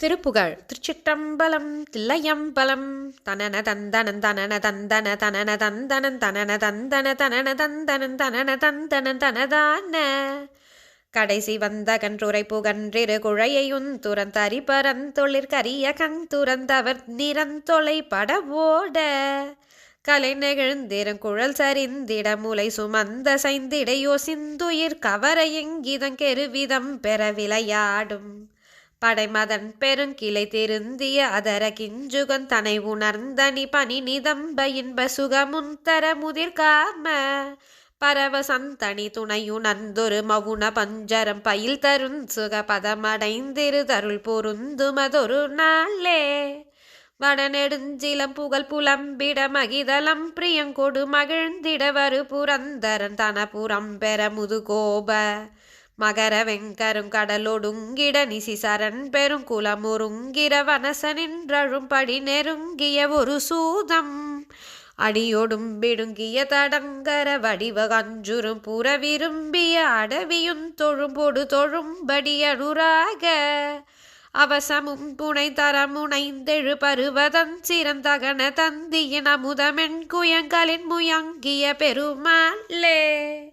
திருப்புகழ். திருச்சிற்றம்பலம் தில்லையம்பலம். தனன தந்தனன் தனன தந்தன தனன தந்தனன் தனன தந்தன தனன தந்தனன் தனன தந்தனன் தனதான. கடைசி வந்த கன்றுரை புகன்றிரு குழையையுன் துறந்தரி பரந்தொழிற் கரிய கண் துறந்தவர் நிறந்தொலை பட ஓட கலை நெகிழ்ந்திரும் குழல் சரிந்திட முலை சுமந்த சைந்திடையோ சிந்துயிர் கவர எங்கிதங்கெருவிதம் பெற விளையாடும் படைமதன் பெருங்கிளை திருந்திய அதர கிஞ்சுகன் தனை உணர்ந்தனி பனி நிதம்ப இன்ப சுகமுந்தர முதிர்காம பரவ சந்தனி துணையுணர்ந்தொரு மவுன பஞ்சரம் பயில் தருண் சுக பதமடைந்திரு தருள் பொருந்துமதொரு நாளே. வடநெடுஞ்சிலம் புகழ் புலம்பிட மகிதலம் பிரியங்கொடு மகிழ்ந்திட வரு புரந்தரன் தன புறம் பெற முதுகோப. மகர வெங்கரும் கடலொடுங்கிட நிசிசரன் பெருங்குலமுருங்கிற வனசனின்றழும்படி நெருங்கிய ஒரு சூதம். அடியோடும் பிடுங்கிய தடங்கர வடிவ கஞ்சுரும் புற விரும்பிய அடவியும் தொழும்பொடு தொழும்படி அனுராக அவசமும் புனை தரமுனைந்தெழு பருவதன் சிறந்தகன தந்தியின் அமுதமென் குயங்களின் முயங்கிய பெருமாளே.